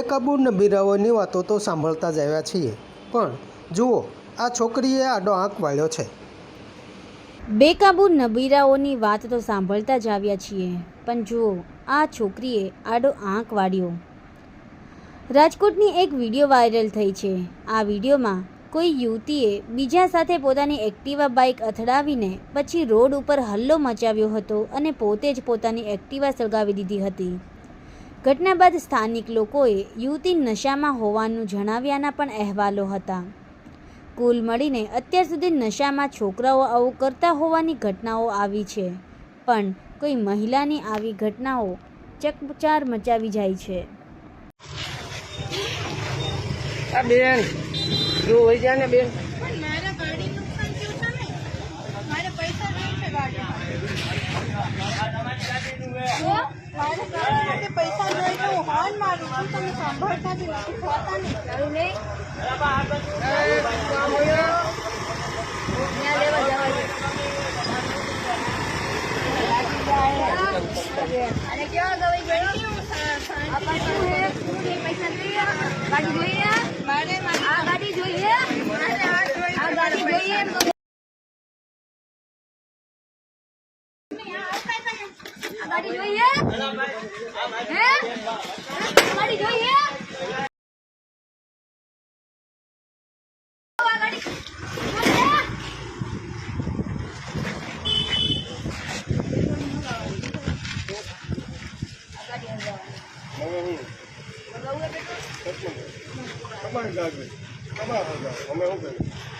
બેકાબૂ નબીરાઓની વાતો તો સાંભળતા જ આવ્યા છીએ. પણ જુઓ, આ છોકરીએ આડો આંક વાળ્યો છે. બેકાબૂ નબીરાઓની વાત તો સાંભળતા જ આવ્યા છીએ. પણ જુઓ, આ છોકરીએ આડો આંક વાળ્યો. રાજકોટની એક વીડિયો વાયરલ થઈ છે. આ વિડીયોમાં કોઈ યુવતીએ બીજા સાથે પોતાની એક્ટિવા બાઇક અથડાવીને પછી રોડ ઉપર હલ્લો મચાવ્યો હતો અને પોતે જ પોતાની એક્ટિવા સળગાવી દીધી હતી. ઘટના બાદ સ્થાનિક લોકોએ યુવતી નશામાં હોવાનું જણાવ્યાના પણ અહેવાલો હતા. કુલ મળીને અત્યાર સુધી નશામાં છોકરાઓ આવું કરતા હોવાની ઘટનાઓ આવી છે પણ કોઈ મહિલાની આવી ઘટનાઓ ચકચાર મચાવી જાય છે. આ બેન જો હોય જાય ને બેન. પણ મારા ગાડી નુકસાન થયું છે ને? મારે પૈસા હું હોર્ન મારું છું તમે સાંભળતા જ નથી નહીં નહીં. અને કેવા ગવાઈ ગઈ ગાડી જોઈએ. મારે આ ગાડી જોઈએ મારે આ જોઈએ આ ગાડી જોઈએ આ ગાડી જોઈએ? હે? ગાડી જોઈએ? ગાડી. જોઈએ? બોલાય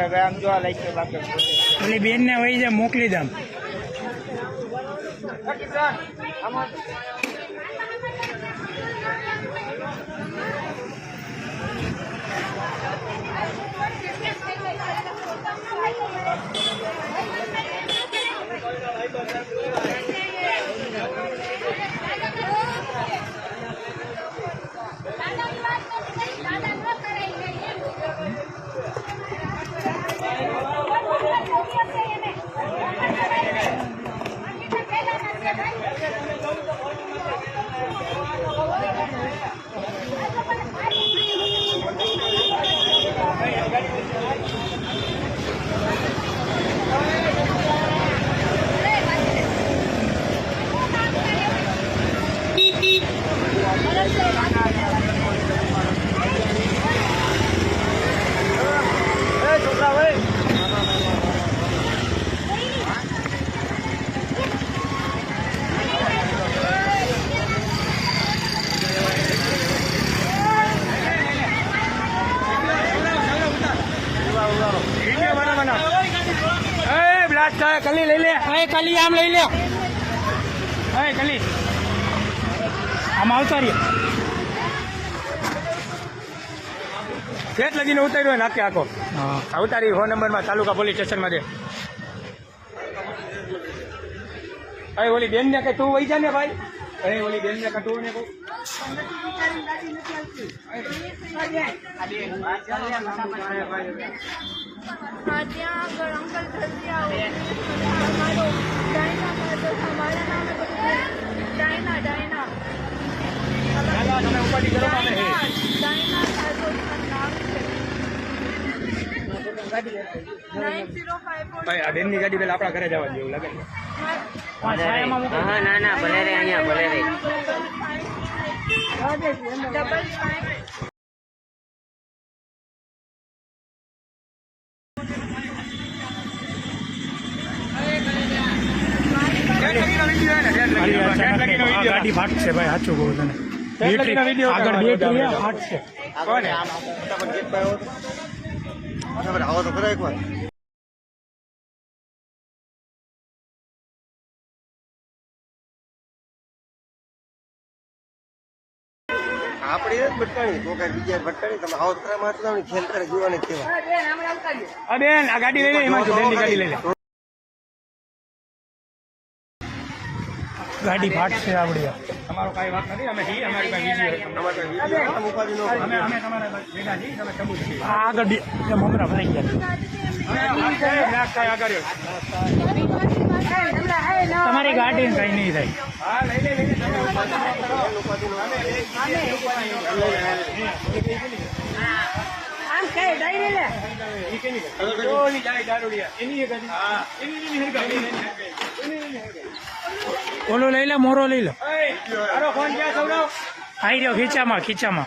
છે પૂરી હવે આમ જો આ લાઈટ બાકી ઓલી બેનને વહી જાય મોકલી દમ છોકરા ભાઈ વીડિયો બના બના એ કલી લઈ લે. એ કલી આમ લઈ લે એ કલી. આમ આવતા રહ્યો ફેટ લગીને ઉતાર્યો હોય નાખે આખો હા. ઉતારી ફોન નંબરમાં તાલુકા પોલીસ સ્ટેશનમાં દે. ભાઈ ઓલી બેન ને કઈ તું વહી જા ને ભાઈ. અરે ઓલી બેન ને કઈ તું ને કહું. હા ત્યાં આગળ અંકલ જલ્દી આવો. અમારો ડાયના ખાતો મારા નામે બધું. Diana Diana. ચાલો તમે ઉપાડી કરો તમે ડાયના ડાયના નામ છે. નાઇન ઝીરો ભાઈ આ બેનની ગાડી પેલા આપણા ઘરે જવા જેવું લાગે હા ના ના ભલે રે અહીંયા ભલે રે. Double five. ગાડી ભાગશે ભાઈ સાચું કહું તને. આગળ બેટરી. છે. કોને? આવો તો ખરા એકવાર. આપણે ભટકાણી તો કઈ બીજા ભટકાણી તમે આવો તો ખેલ કરે જોવાની કેવા બેન, આ ગાડી લઈ લે એમાં શું બેનની ગાડી લઈ લે ગાડી ફાટશે આવડી તમારો કઈ વાત નથી અમે છીએ અમારી પાસે વીડિયો અમારે તો વીડિયો ઉપાડી નો અમે અમે તમારા ભેગા છીએ તમે સબૂત છીએ આ આગળ મમરા ભરાઈ ગયા તમારી ગાડી કઈ નહીં થાય. ઓલો લઈ લે લઈ લો. તમે રહ્યો ખીચામાં. આમ